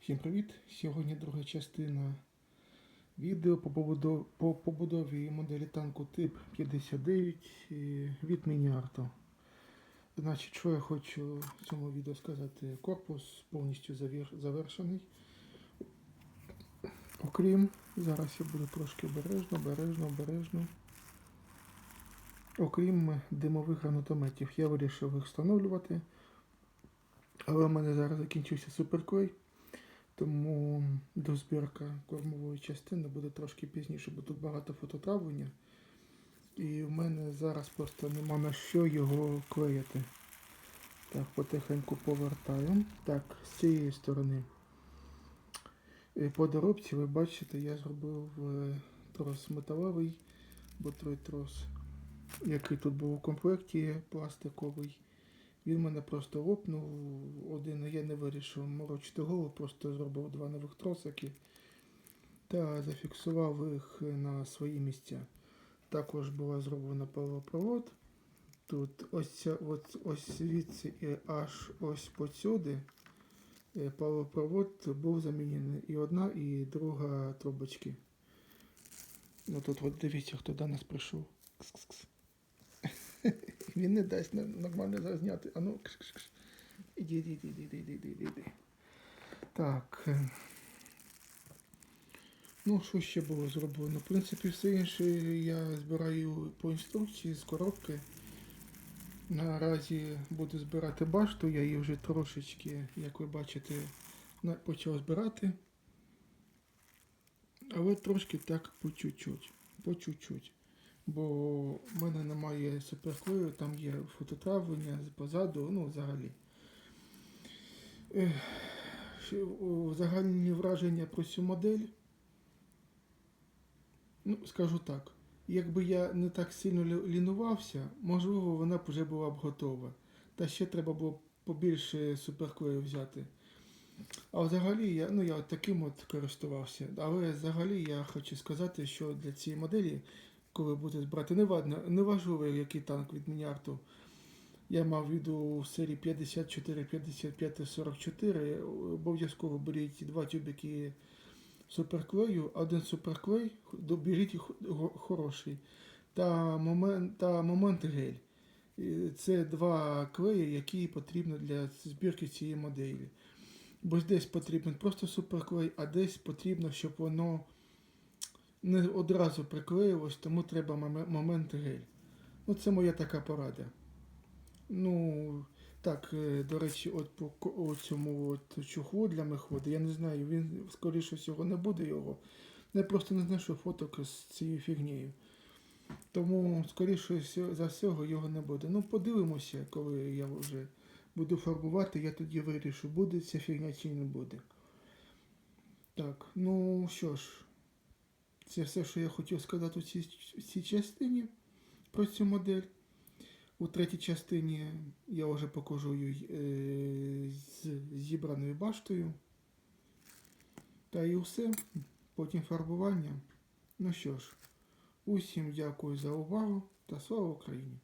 Всім привіт! Сьогодні друга частина відео по побудові, по побудові моделі танку тип 59 е, від Міні-Арто. Значить, що я хочу в цьому відео сказати? Корпус повністю завершений. Окрім, зараз я буду трошки обережно, обережно, обережно. Окрім димових гранатометів, я вирішив їх встановлювати. Але в мене зараз закінчився суперклей, тому дозбірка кормової частини буде трошки пізніше, бо тут багато фототравлення. І в мене зараз просто нема на що його клеїти. Так, потихеньку повертаю. Так, з цієї сторони. Е, По доробці ви бачите, я зробив е, трос металевий, бо той трос, який тут був у комплекті, пластиковий. Він мене просто лопнув один, я не вирішив морочити голову, просто зробив два нових тросики та зафіксував їх на свої місця. Також була зроблена паливопровод. Тут ось, ось, ось звідси і аж ось посюди е, був замінений і одна, і друга трубочки. Ну тут от дивіться, хто до нас прийшов. Кс-кс-кс. Він не дасть нормально зазняти. А ну, кш-кш-кш. Іди, іди, іди, іди, іди, іди, іди, іди. Так. Ну, що ще було зроблено? В принципі, все інше я збираю по інструкції з коробки. Наразі буду збирати башту, я її вже трошечки, як ви бачите, почав збирати. Але трошки так по чуть-чуть. По чуть-чуть. Бо в мене немає суперклею, там є фототравлення позаду, ну взагалі. Загальні враження про цю модель. Ну, скажу так. Якби я не так сильно лінувався, можливо, вона б вже була б готова. Та ще треба було побільше суперклею взяти. А взагалі я, ну, я таким от користувався. Але взагалі я хочу сказати, що для цієї моделі, коли збирати, неважно, неважливо, який танк від Мініарту. Я мав в виду в серії 54, 55, 44. Обов'язково беріть два тюбики суперклею, один суперклей, го- хороший. Та момент, та момент гель. Це два клеї, які потрібні для збірки цієї моделі. Бо десь потрібен просто суперклей, а десь потрібно, щоб воно не одразу приклеїлось, тому треба момент гель. Ну, це моя така порада. Ну, так, е, до речі, от по цьому от чухлу для мехводи, я не знаю, він, скоріше всього, не буде його. Я просто не знайшов фоток з цією фігнею. Тому, скоріше за всього, його не буде. Ну, подивимося, коли я вже буду фарбувати, я тоді вирішу, буде ця фігня чи не буде. Так, ну що ж, це все, що я хотів сказати у цій, цій частині про цю модель. У третій частині я вже покажу її е, з зібраною баштою. Та і все. Потім фарбування. Ну що ж, усім дякую за увагу та слава Україні!